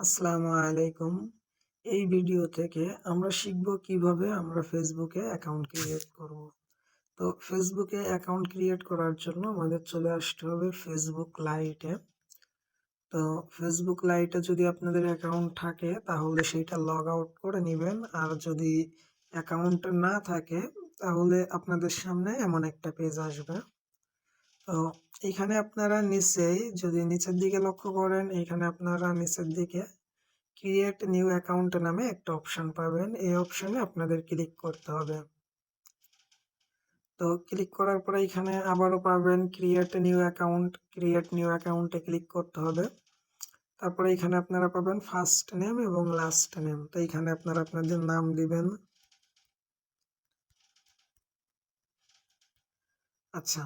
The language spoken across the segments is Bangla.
আসসালামু আলাইকুম। এই ভিডিও থেকে আমরা শিখব কীভাবে আমরা ফেসবুকে অ্যাকাউন্ট ক্রিয়েট করব। তো ফেসবুকে অ্যাকাউন্ট ক্রিয়েট করার জন্য আমাদের চলে আসতে হবে ফেসবুক লাইটে। তো ফেসবুক লাইটে যদি আপনাদের অ্যাকাউন্ট থাকে, তাহলে সেইটা লগ আউট করে নেবেন। আর যদি অ্যাকাউন্ট না থাকে, তাহলে আপনাদের সামনে এমন একটা পেজ আসবে। তো এখানে আপনারা নিচেই যদি নিচের দিকে লক্ষ্য করেন, এখানে আপনারা নিচের দিকে ক্রিয়েট নিউ অ্যাকাউন্ট নামে একটা অপশন পাবেন। এই অপশনে আপনাদের ক্লিক করতে হবে। তো ক্লিক করার পরে এখানে আবারও পাবেন create new account create new অ্যাকাউন্টে ক্লিক করতে হবে। তারপরে এখানে আপনারা পাবেন ফার্স্ট নেম এবং লাস্ট নেম তো এখানে আপনারা আপনাদের নাম দিবেন। আচ্ছা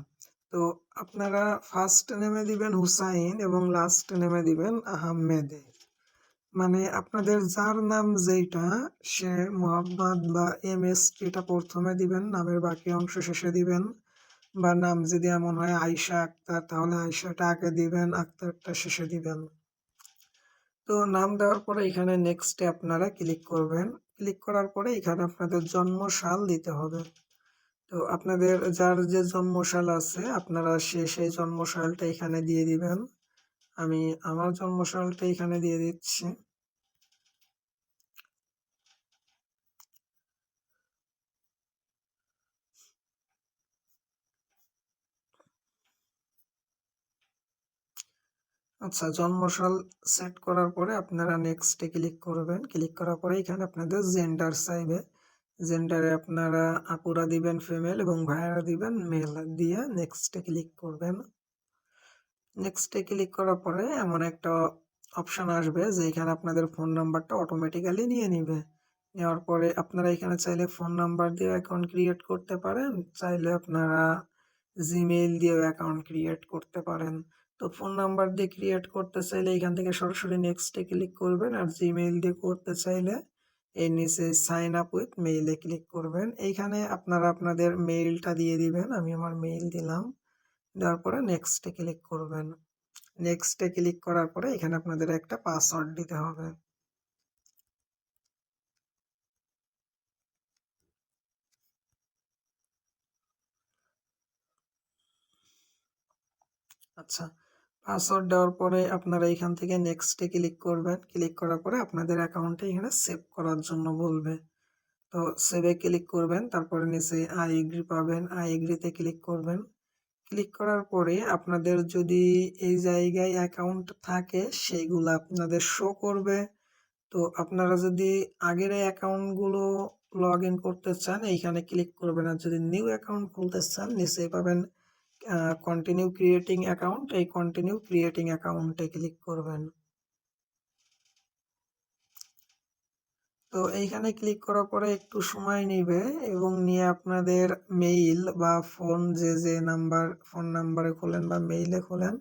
তো আপনারা ফার্স্ট নেমে দিবেন হুসাইন এবং লাস্ট নেমে দিবেন আহমেদ। মানে আপনাদের যার নাম যেটা সে মোহাম্মদ বা এম এস এটা প্রথমে দিবেন, নামের বাকি অংশ শেষে দিবেন। বা নাম যদি এমন হয় আয়সা আক্তার, তাহলে আয়সাটা আগে দিবেন, আক্তারটা শেষে দিবেন। তো নাম দেওয়ার পরে এখানে নেক্সটে আপনারা ক্লিক করবেন। ক্লিক করার পরে এখানে আপনাদের জন্ম সাল দিতে হবে। তো আপনাদের যার যে জন্মশাল আছে, আপনারা সে সেই জন্মশালটা এখানে দিয়ে দিবেন। আমি আমার জন্মশালটা এখানে দিয়ে দিচ্ছি। আচ্ছা জন্মসাল সেট করার পরে আপনারা নেক্সটে ক্লিক করবেন। ক্লিক করার পরে এখানে আপনাদের জেন্ডার চাইবে। জেন্ডারে আপনারা আপুরা দিবেন ফিমেল এবং ভাইয়ারা দিবেন মেল দিয়ে নেক্সটে ক্লিক করবেন। নেক্সটে ক্লিক করার পরে এমন একটা অপশান আসবে যে এখানে আপনাদের ফোন নাম্বারটা অটোমেটিক্যালি নিয়ে নিবে। নেওয়ার পরে আপনারা এখানে চাইলে ফোন নাম্বার দিয়ে অ্যাকাউন্ট ক্রিয়েট করতে পারেন, চাইলে আপনারা জিমেইল দিয়েও অ্যাকাউন্ট ক্রিয়েট করতে পারেন। তো ফোন নাম্বার দিয়ে ক্রিয়েট করতে চাইলে এখান থেকে সরাসরি নেক্সটে ক্লিক করবেন আর জিমেইল দিয়ে করতে চাইলে এই নিচে সাইন আপ উইথ মেইলে ক্লিক করবেন। এইখানে আপনারা আপনাদের মেইলটা দিয়ে দিবেন। আমি আমার মেইল দিলাম। দেওয়ার পরে নেক্সটে ক্লিক করবেন। নেক্সটে ক্লিক করার পরে এখানে আপনাদের একটা পাসওয়ার্ড দিতে হবে। আচ্ছা। পাসওয়ার্ড দেওয়ার পরে আপনারা এখান থেকে নেক্সটে ক্লিক করবেন। ক্লিক করার পরে আপনাদের অ্যাকাউন্টে এখানে সেভ করার জন্য বলবে। তো সেভে ক্লিক করবেন, তারপরে নিচে আই এগ্রি পাবেন। আই এগ্রিতে ক্লিক করবেন। ক্লিক করার পরে আপনাদের যদি এই জায়গায় অ্যাকাউন্ট থাকে সেইগুলো আপনাদের শো করবে। তো আপনারা যদি আগের অ্যাকাউন্টগুলো লগ ইন করতে চান, এইখানে ক্লিক করবেন। আর যদি নিউ অ্যাকাউন্ট খুলতে চান, নিচে পাবেন কন্টিনিউ ক্রিয়েটিং অ্যাকাউন্ট এই কন্টিনিউ ক্রিয়েটিং অ্যাকাউন্টে ক্লিক করবেন। তো এইখানে ক্লিক করার পরে একটু সময় নেবে এবং নিয়ে আপনাদের মেইল বা ফোন যে যে নাম্বার ফোন নাম্বারে খোলেন বা মেইলে খোলেন,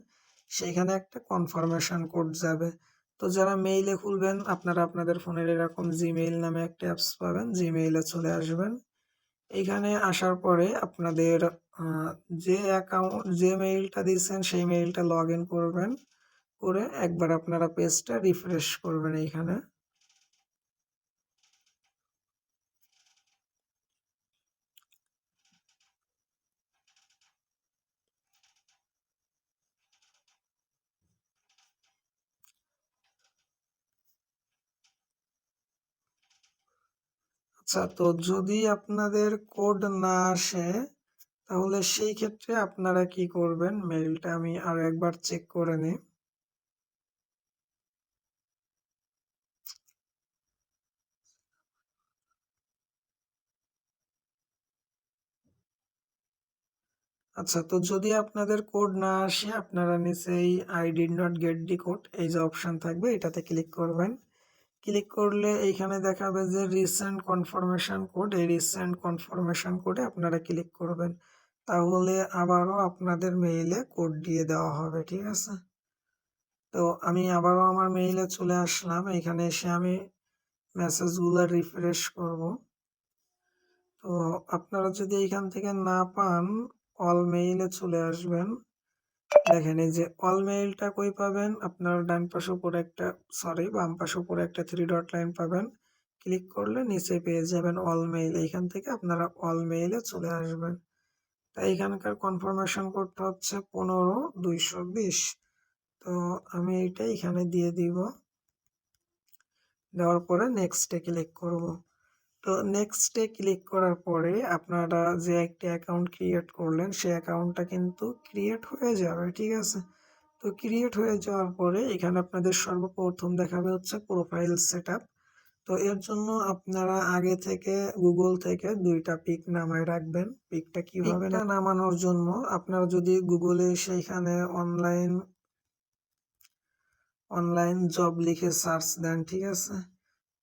সেখানে একটা কনফার্মেশন কোড যাবে। তো যারা মেইলে খুলবেন, আপনারা আপনাদের ফোনের এরকম জিমেইল নামে একটা অ্যাপস পাবেন জিমেইলে চলে আসবেন। এইখানে আসার পরে আপনাদের যে অ্যাকাউন্ট যে মেইলটা দিয়েছেন সেই মেইলটা লগ ইন করবেন, করে একবার আপনারা পেজটা রিফ্রেশ করবেন এইখানে। আচ্ছা তো যদি আপনাদের কোড না আসে, তাহলে সেই ক্ষেত্রে আপনারা কি করবেন? মেইলটা আমি আরও একবার চেক করে নিই। আচ্ছা তো যদি আপনাদের কোড না আসে, আপনারা নিচেই I did not get the code এই যে অপশন থাকবে, এটাতে ক্লিক করবেন। ক্লিক করলে এইখানে দেখাবে যে রিসেন্ট কনফার্মেশন কোড এই রিসেন্ট কনফার্মেশন কোডে আপনারা ক্লিক করবেন। তাহলে আবারও আপনাদের মেইলে কোড দিয়ে দেওয়া হবে, ঠিক আছে? তো আমি আবারও আমার মেইলে চলে আসলাম। এখানে এসে আমি মেসেজগুলো রিফ্রেশ করব। তো আপনারা যদি এখান থেকে না পান অল মেইলে চলে আসবেন। দেখেন, এই যে অল মেইলটা কই পাবেন? আপনার ডান পাশে উপরে একটা সরি বাম পাশে উপরে একটা থ্রি ডট লাইন পাবেন। ক্লিক করলে নিচে পেয়ে যাবেন অল মেইল এইখান থেকে আপনারা অল মেইলে চলে আসবেন। তাই এখানকার কনফার্মেশন কোডটা হচ্ছে পনেরো দুইশো বিশ। তো আমি এইটা এখানে দিয়ে দিব। দেওয়ার পরে নেক্সটে ক্লিক করব। তো নেক্সটে ক্লিক করার পরে আপনারা যে একটি অ্যাকাউন্ট ক্রিয়েট করলেন সেই অ্যাকাউন্টটা কিন্তু ক্রিয়েট হয়ে যাবে ঠিক আছে? তো ক্রিয়েট হয়ে যাওয়ার পরে এখানে আপনাদের সর্বপ্রথম দেখাবে হচ্ছে প্রোফাইল সেট তো এর জন্য আপনারা আগে থেকে গুগল থেকে দুইটা পিক নামায় রাখবেন। পিকটা কীভাবে নামানোর জন্য আপনারা যদি গুগলে সেইখানে অনলাইন অনলাইন জব লিখে সার্চ দেন ঠিক আছে?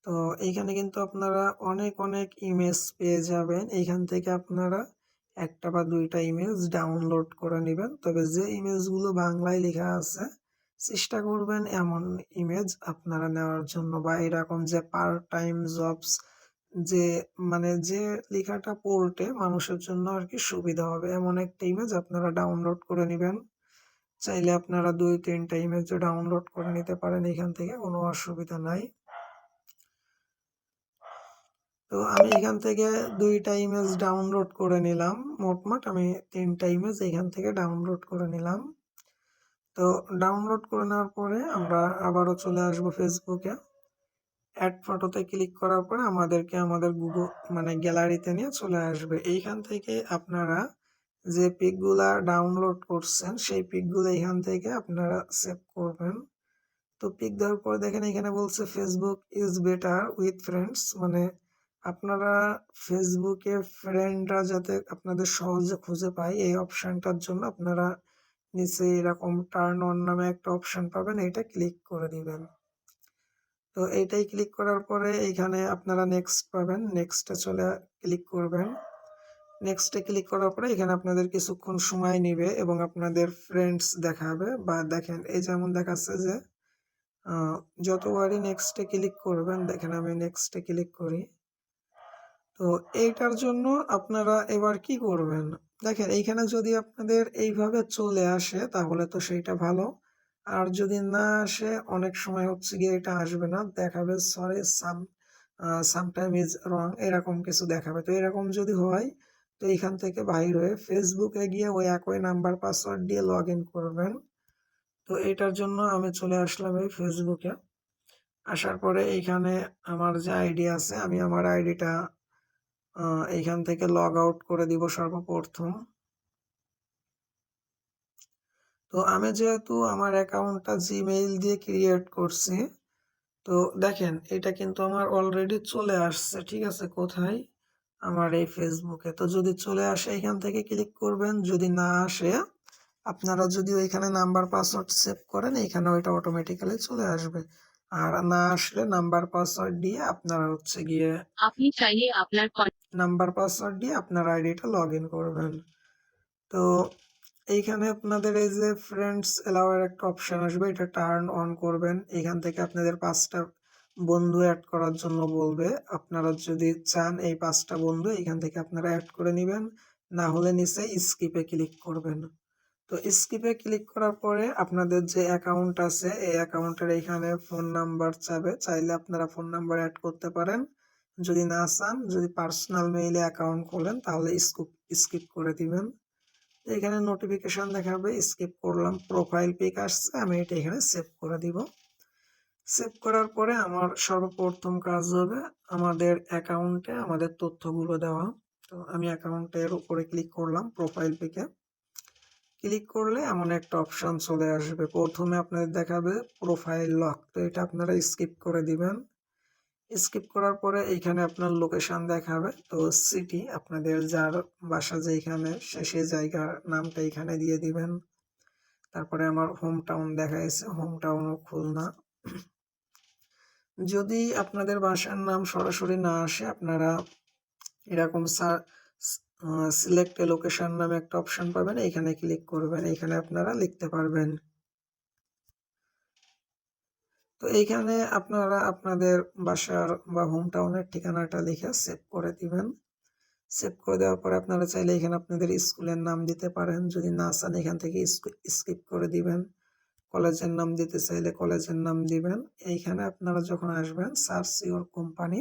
তো এইখানে কিন্তু আপনারা অনেক অনেক ইমেজ পেয়ে যাবেন। এইখান থেকে আপনারা একটা বা দুইটা ইমেজ ডাউনলোড করে নেবেন। তবে যে ইমেজগুলো বাংলায় লেখা আছে, চেষ্টা করবেন এমন ইমেজ আপনারা নেওয়ার জন্য বা এরকম যে পার্ট টাইম জবস যে মানে যে লেখাটা পড়তে মানুষের জন্য আর কি সুবিধা হবে। এমন একটা ইমেজ আপনারা ডাউনলোড করে নেবেন। চাইলে আপনারা দুই, তিনটা ইমেজ ডাউনলোড করে নিতে পারেন। এখান থেকে কোনো অসুবিধা নাই। তো আমি এখান থেকে দুইটা ইমেজ ডাউনলোড করে নিলাম, মোটমাট আমি তিনটা ইমেজ এখান থেকে ডাউনলোড করে নিলাম। তো ডাউনলোড করে নেওয়ার পরে আমরা আবারও চলে আসব ফেসবুকে অ্যাড ফটোতে ক্লিক করার পরে আমাদেরকে আমাদের গুগল মানে গ্যালারিতে নিয়ে চলে আসবে। এইখান থেকে আপনারা যে পিকগুলা ডাউনলোড করছেন, সেই পিকগুলো এখান থেকে আপনারা সেভ করবেন। তো পিক দেওয়ার পরে দেখেন এখানে বলছে Facebook is better with friends মানে আপনারা ফেসবুকে ফ্রেন্ডরা যাতে আপনাদের সহজে খুঁজে পায়, এই অপশানটার জন্য আপনারা নিচে এরকম টার্ন অন নামে একটা অপশান পাবেন এটা ক্লিক করে দিবেন। তো এইটাই ক্লিক করার পরে এইখানে আপনারা নেক্সট পাবেন নেক্সটে চলে ক্লিক করবেন। নেক্সটে ক্লিক করার পরে এখানে আপনাদের কিছুক্ষণ সময় নেবে এবং আপনাদের ফ্রেন্ডস দেখাবে বা দেখেন, এই যেমন দেখাচ্ছে যে যতবারই নেক্সটে ক্লিক করবেন, দেখেন আমি নেক্সটে ক্লিক করি। তো এইটার জন্য আপনারা এবার কি করবেন? দেখেন, এইখানে যদি আপনাদের এইভাবে চলে আসে, তাহলে তো সেইটা ভালো। আর যদি না আসে, অনেক সময় হচ্ছে গিয়ে এটা আসবে না। দেখাবে, sorry, some sometime is wrong, এরকম কিছু দেখাবে। তো এরকম যদি হয়, তো এইখান থেকে বাইর হয়ে ফেসবুকে গিয়ে ওই একই নাম্বার, পাসওয়ার্ড দিয়ে লগ ইন করবেন। তো এটার জন্য আমি চলে আসলাম এই ফেসবুকে আসার পরে এইখানে আমার যে আইডি আছে, আমি আমার আইডিটা এইখান থেকে লগ আউট করে দিব সর্বপ্রথম। তো আমি যেহেতু আমার অ্যাকাউন্টটা জিমেইল দিয়ে ক্রিয়েট করছি, তো দেখেন এটা কিন্তু আমার অলরেডি চলে আসছে, ঠিক আছে? কোথায়? আমার এই ফেসবুকে তো যদি চলে আসে, এখান থেকে ক্লিক করবেন। যদি না আসে, আপনারা যদি ওইখানে নাম্বার পাসওয়ার্ড সেভ করেন, এখানে ওইটা অটোমেটিক্যালি চলে আসবে। আর না আসলে নাম্বার পাসওয়ার্ড দিয়ে আপনারা হচ্ছে গিয়ে আপনি চাইলে আপনার নাম্বার, পাসওয়ার্ড দিয়ে আপনার আইডিটা লগ ইন করবেন। তো এইখানে আপনাদের এই যে ফ্রেন্ডস এলাওয়ার একটা অপশান আসবে, এটা টার্ন অন করবেন। এখান থেকে আপনাদের পাঁচটা বন্ধু অ্যাড করার জন্য বলবে। আপনারা যদি চান এই পাঁচটা বন্ধু, এখান থেকে আপনারা অ্যাড করে নেবেন। না হলে নিচে স্কিপে ক্লিক করবেন। তো স্কিপে ক্লিক করার পরে আপনাদের যে অ্যাকাউন্ট আছে, এই অ্যাকাউন্টের এখানে ফোন নাম্বার চাবে। চাইলে আপনারা ফোন নাম্বার অ্যাড করতে পারেন। যদি না চান, যদি পার্সোনাল মেইলে অ্যাকাউন্ট খোলেন, তাহলে স্কিপ স্কিপ করে দিবেন। এখানে নোটিফিকেশন দেখাবে স্কিপ করলাম প্রোফাইল পিক আসছে, আমি এটা এখানে সেভ করে দিব। সেভ করার পরে আমার সর্বপ্রথম কাজ হবে আমাদের অ্যাকাউন্টে আমাদের তথ্যগুলো দেওয়া। তো আমি অ্যাকাউন্টের উপরে ক্লিক করলাম প্রোফাইল পিকে ক্লিক করলে এমন একটা অপশান চলে আসবে। প্রথমে আপনাদের দেখাবে প্রোফাইল লক তো এটা আপনারা স্কিপ করে দিবেন। স্কিপ করার পরে এইখানে আপনার লোকেশন দেখাবে। তো সিটি আপনাদের যার বাসা যেখানে সে সেই জায়গার নামটা এখানে দিয়ে দিবেন। তারপরে আমার হোম টাউন দেখা গেছে হোম টাউনও খুলনা। যদি আপনাদের বাসার নাম সরাসরি না আসে, আপনারা এরকম সিলেক্ট লোকেশন নামে একটা অপশন পাবেন। এখানে ক্লিক করবেন এখানে আপনারা লিখতে পারবেন তো এইখানে আপনারা আপনাদের বাসার বা হোম টাউনের ঠিকানাটা লিখে সেভ করে দিবেন। সেভ করে দেওয়ার পরে আপনারা চাইলে এখানে আপনাদের স্কুলের নাম দিতে পারেন। যদি না চান, এখান থেকে স্কিপ করে দিবেন। কলেজের নাম দিতে চাইলে কলেজের নাম দিবেন। এইখানে আপনারা যখন আসবেন সার্চ ইউর কোম্পানি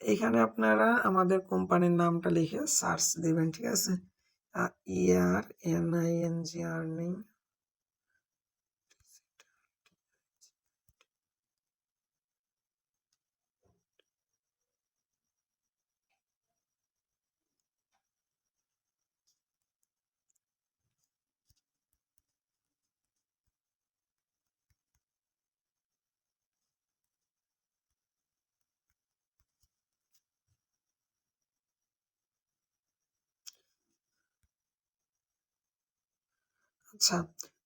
এইখানে আপনারা আমাদের কোম্পানির নামটা লিখে সার্চ দিবেন, ঠিক আছে? Ear N I N G earning আচ্ছা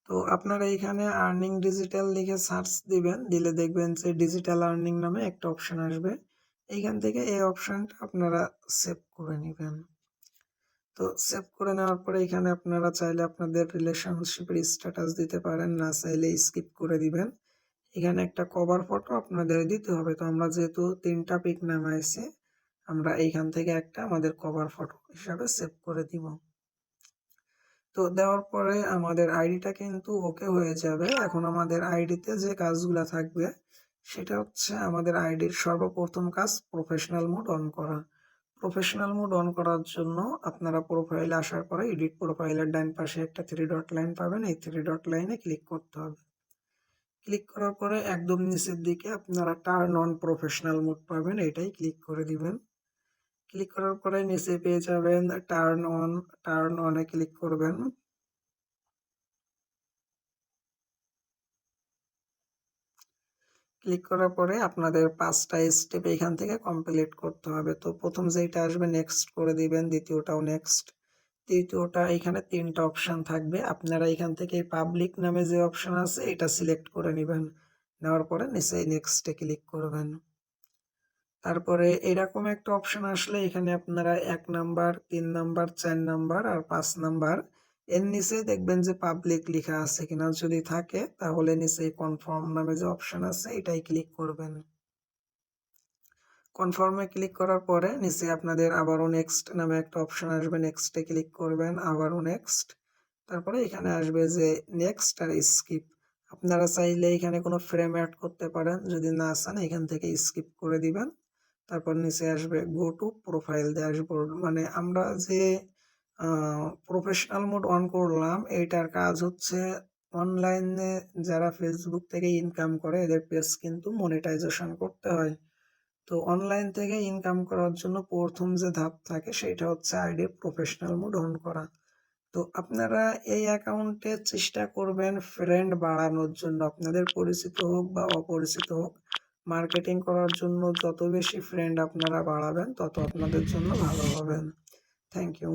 তো আপনারা এখানে আর্নিং ডিজিটাল লিখে সার্চ দিবেন, দিলে দেখবেন যে ডিজিটাল আর্নিং নামে একটা অপশন আসবে। এইখান থেকে এই অপশনটা আপনারা সেভ করে নেবেন। তো সেভ করে নেওয়ার পরে এখানে আপনারা চাইলে আপনাদের রিলেশনশিপের স্ট্যাটাস দিতে পারেন, না চাইলে স্কিপ করে দিবেন। এখানে একটা কভার ফটো আপনাদের দিতে হবে। তো আমরা যেহেতু তিনটা পিক নামাইছি, আমরা এইখান থেকে একটা আমাদের কভার ফটো হিসাবে সেভ করে দিব। তো দেওয়ার পরে আমাদের আইডিটা কিন্তু ওকে হয়ে যাবে। এখন আমাদের আইডিতে যে কাজগুলো থাকবে, সেটা হচ্ছে আমাদের আইডির সর্বপ্রথম কাজ প্রফেশনাল মোড অন করা। প্রফেশনাল মোড অন করার জন্য আপনারা প্রোফাইলে আসার পরে এডিট প্রোফাইলের ডান পাশে একটা থ্রি ডট লাইন পাবেন। এই থ্রি ডট লাইনে ক্লিক করতে হবে। ক্লিক করার পরে একদম নিচের দিকে আপনারা টার্ন অন প্রফেশনাল মোড পাবেন। এটাই ক্লিক করে দিবেন। ক্লিক করার পরে নিচে পেয়ে যাবেন টার্ন অন টার্ন অনে ক্লিক করবেন। ক্লিক করার পরে আপনাদের পাঁচটা স্টেপ এখান থেকে কমপ্লিট করতে হবে। তো প্রথম যেটা আসবে নেক্সট করে দিবেন, দ্বিতীয়টাও নেক্সট তৃতীয়টা, এখানে তিনটা অপশান থাকবে। আপনারা এখান থেকে পাবলিক নামে যে অপশান আছে, এটা সিলেক্ট করে নেবেন। নেওয়ার পরে নিচে নেক্সটে ক্লিক করবেন। তারপরে এরকম একটা অপশন আসলে এখানে আপনারা এক নাম্বার তিন নাম্বার চার নাম্বার আর পাঁচ নাম্বার এর নিচে দেখবেন যে পাবলিক লেখা আছে কিনা যদি থাকে, তাহলে নিচে কনফার্ম নামে যে অপশন আছে, এটাই ক্লিক করবেন। কনফার্মে ক্লিক করার পরে নিচে আপনাদের আবারও নেক্সট নামে একটা অপশন আসবে নেক্সটে ক্লিক করবেন, আবারও নেক্সট তারপরে এখানে আসবে যে নেক্সট আর স্কিপ আপনারা চাইলে এখানে কোনো ফ্রেম অ্যাড করতে পারেন, যদি না চান এখান থেকে স্কিপ করে দিবেন। তারপর নিচে আসবে গো টু প্রোফাইল ড্যাশবোর্ড মানে আমরা যে প্রফেশনাল মোড অন করলাম, এইটার কাজ হচ্ছে অনলাইনে যারা ফেসবুক থেকে ইনকাম করে, এদের পেজ কিন্তু মনিটাইজেশন করতে হয়। তো অনলাইন থেকে ইনকাম করার জন্য প্রথম যে ধাপ থাকে, সেটা হচ্ছে আইডি প্রফেশনাল মোড অন করা। তো আপনারা এই অ্যাকাউন্টে চেষ্টা করবেন ফ্রেন্ড বাড়ানোর জন্য। আপনাদের পরিচিত হোক বা অপরিচিত হোক মার্কেটিং করার জন্য যত বেশি ফ্রেন্ড আপনারা বাড়াবেন, তত আপনাদের জন্য ভালো হবে। Thank you